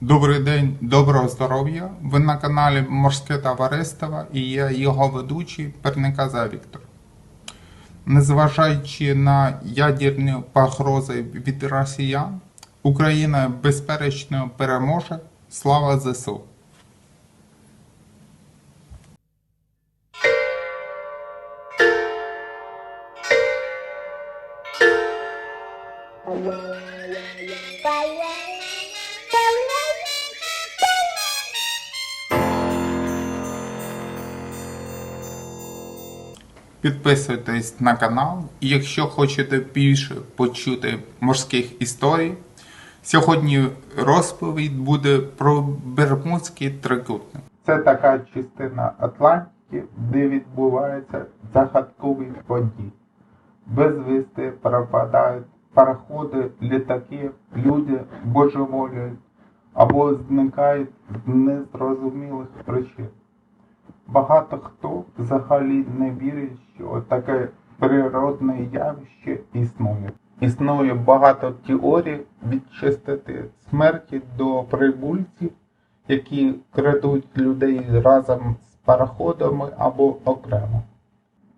Добрий день, доброго здоров'я! Ви на каналі Морське Товариство і я його ведучий Перниказа Віктор. Незважаючи на ядерні погрози від росіян, Україна безперечно переможе. Слава ЗСУ! Підписуйтесь на канал, і якщо хочете більше почути морських історій, сьогодні розповідь буде про Бермудський трикутник. Це така частина Атлантики, де відбуваються загадкові події. Безвісти пропадають пароходи, літаки, люди божеволюють або зникають з незрозумілих причин. Багато хто взагалі не вірить, що таке природне явище існує. Існує багато теорій від частоти смерті до прибульців, які крадуть людей разом з пароходами або окремо.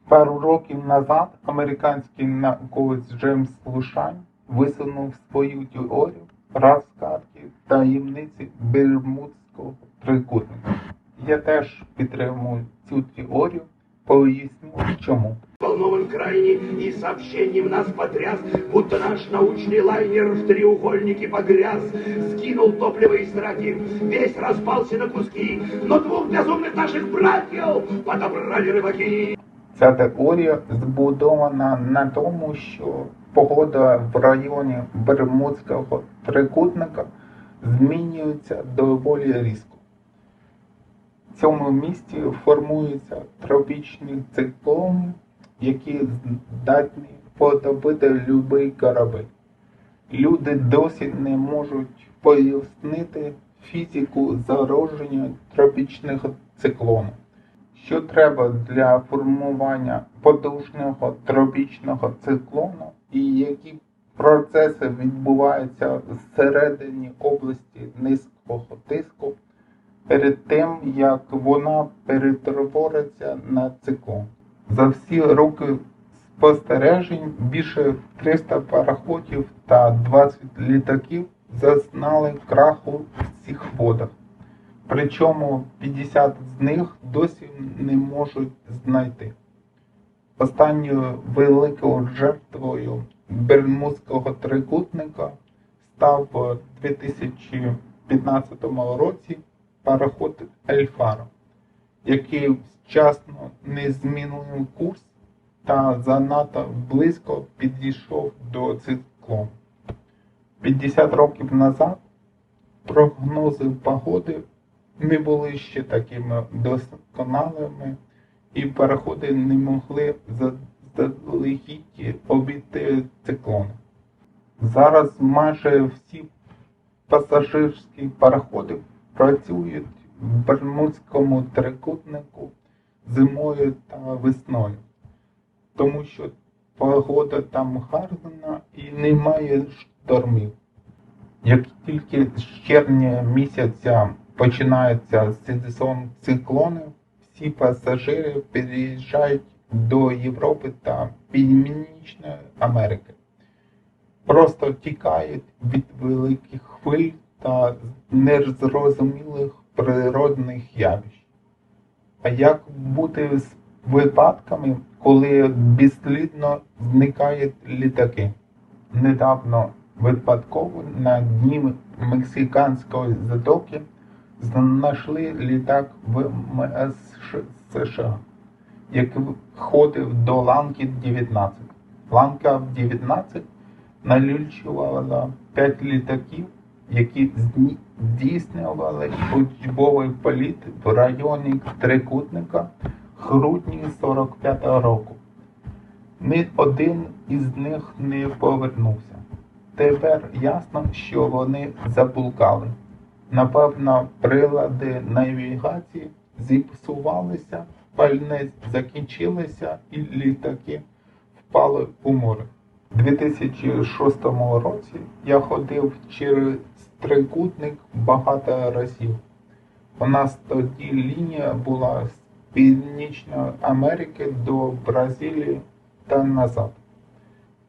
Пару років назад американський науковець Джеймс Лушань висунув свою теорію розкатки таємниці Бермудського трикутника. Я теж підтримую цю теорію, поясню чому. Волнован крайне и сообщением нас потряс, будто наш научный лайнер в треугольнике погряз. Скинул топливо из траки, весь распался на куски, но двух безумных наших братьев подобрали рыбаки. Ця теорія збудована на тому, що погода в районі Бермудського трикутника змінюється доволі різко. В цьому місці формуються тропічні циклони, які здатні потопити будь-який корабель. Люди досі не можуть пояснити фізику зародження тропічних циклонів. Що треба для формування потужного тропічного циклону і які процеси відбуваються всередині області низького тиску перед тим, як вона перетвориться на циклон. За всі роки спостережень більше 300 пароходів та 20 літаків зазнали краху в цих водах. Причому 50 з них досі не можуть знайти. Останньою великою жертвою Бермудського трикутника став у 2015 році пароход Ельфаро, який вчасно не змінив курс та занадто близько підійшов до циклону. 50 років назад прогнози погоди не були ще такими досконалими, і пароходи не могли заздалегідь обійти циклони. Зараз майже всі пасажирські пароходи працюють в Бермудському трикутнику зимою та весною, тому що погода там гарна і немає штормів. Як тільки з червня місяця починається сезон циклонів, всі пасажири переїжджають до Європи та Північної Америки. Просто тікають від великих хвиль та незрозумілих природних явищ. А як бути з випадками, коли безслідно зникають літаки? Недавно випадково на дні Мексиканської затоки знайшли літак ВМС США, який входив до ланки 19. Ланка 19 налічувала 5 літаків, які здійснювали учбовий політ в районі трикутника грудні 45 року. Ні один із них не повернувся. Тепер ясно, що вони заблукали. Напевно, прилади навігації зіпсувалися, пальне закінчилося і літаки впали у море. У 2006 році я ходив через трикутник багато разів. У нас тоді лінія була з Північної Америки до Бразилії та назад.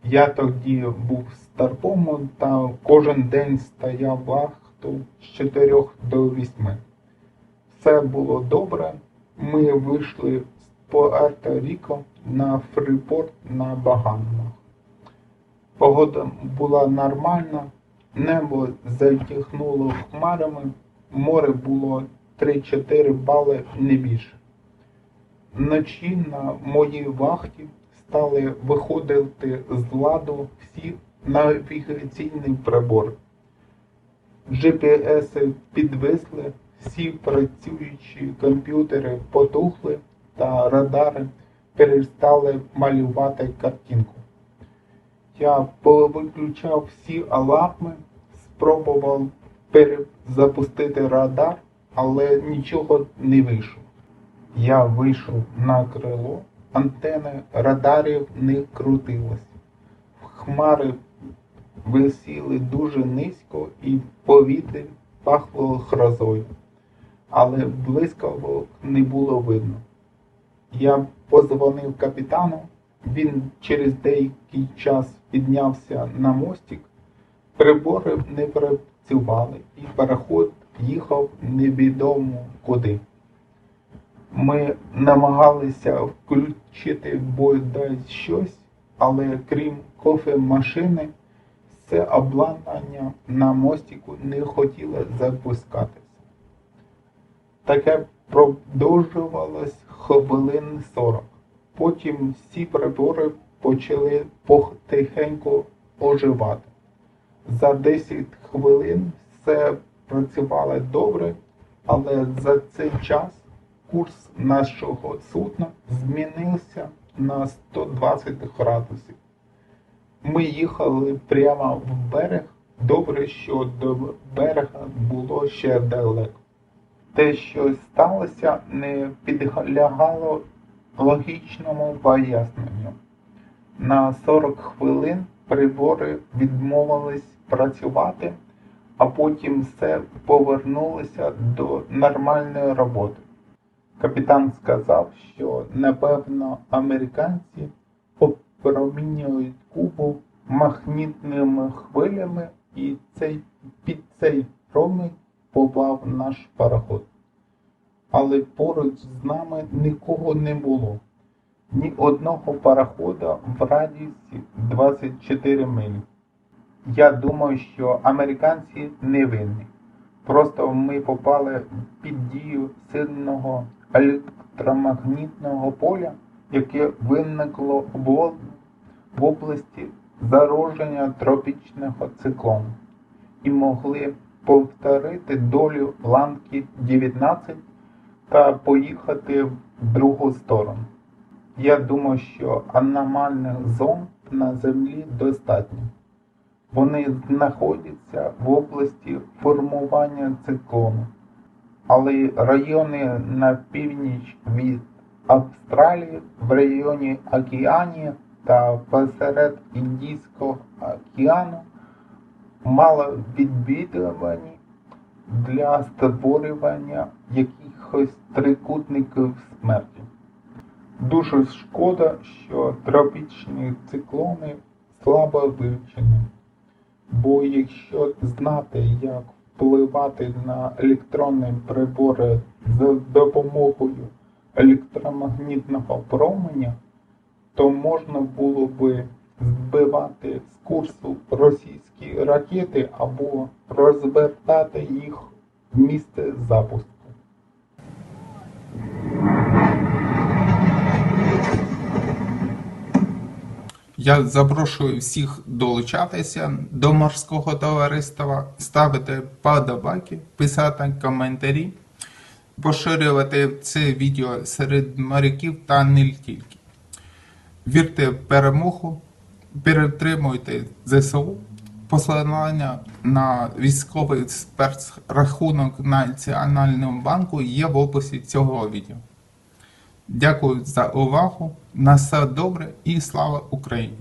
Я тоді був старпомом та кожен день стояв вахту з 4 до 8. Все було добре. Ми вийшли з Пуерто-Ріко на фрипорт на Багамах. Погода була нормальна, небо затягнуло хмарами, море було 3-4 бали не більше. Вночі на моїй вахті стали виходити з ладу всі навігаційні прибори. GPS підвисли, всі працюючі комп'ютери потухли та радари перестали малювати картинку. Я повиключав всі аларми, спробував перезапустити радар, але нічого не вийшло. Я вийшов на крило, антени радарів не крутились. Хмари висіли дуже низько і в повітрі пахло грозою, але блискавок не було видно. Я позвонив капітану, він через деякий час піднявся на мостик, прибори не працювали, і переход їхав невідомо куди. Ми намагалися включити бодай щось, але крім кофемашини, все обладнання на мостику не хотіло запускатися. Таке продовжувалось хвилин 40. Потім всі прибори почали потихеньку оживати. За 10 хвилин все працювало добре, але за цей час курс нашого судна змінився на 120 градусів. Ми їхали прямо в берег. Добре, що до берега було ще далеко. Те, що сталося, не підлягало логічному поясненню. На 40 хвилин прибори відмовились працювати, а потім все повернулося до нормальної роботи. Капітан сказав, що напевно американці опромінюють Кубу магнітними хвилями, і цей, під цей промінь попав наш пароход. Але поруч з нами нікого не було. Ні одного парохода в радіусі 24 милі. Я думаю, що американці не винні. Просто ми попали під дію сильного електромагнітного поля, яке виникло в області зародження тропічного циклону, і могли повторити долю ланки 19 та поїхати в другу сторону. Я думаю, що аномальних зон на Землі достатньо. Вони знаходяться в області формування циклону, але райони на північ від Австралії, в районі Океанії та посеред Індійського океану мало відвідувані для створювання якихось трикутників смерті. Дуже шкода, що тропічні циклони слабо вивчені. Бо якщо знати, як впливати на електронні прибори за допомогою електромагнітного променя, то можна було би збивати з курсу російські ракети або розвертати їх в місце запуску. Я запрошую всіх долучатися до морського товариства, ставити подобайки, писати коментарі, поширювати це відео серед моряків та не тільки. Вірте в перемогу, підтримуйте ЗСУ. Посилання на військовий спецрахунок Національному банку є в описі цього відео. Дякую за увагу. На все добре і слава Україні!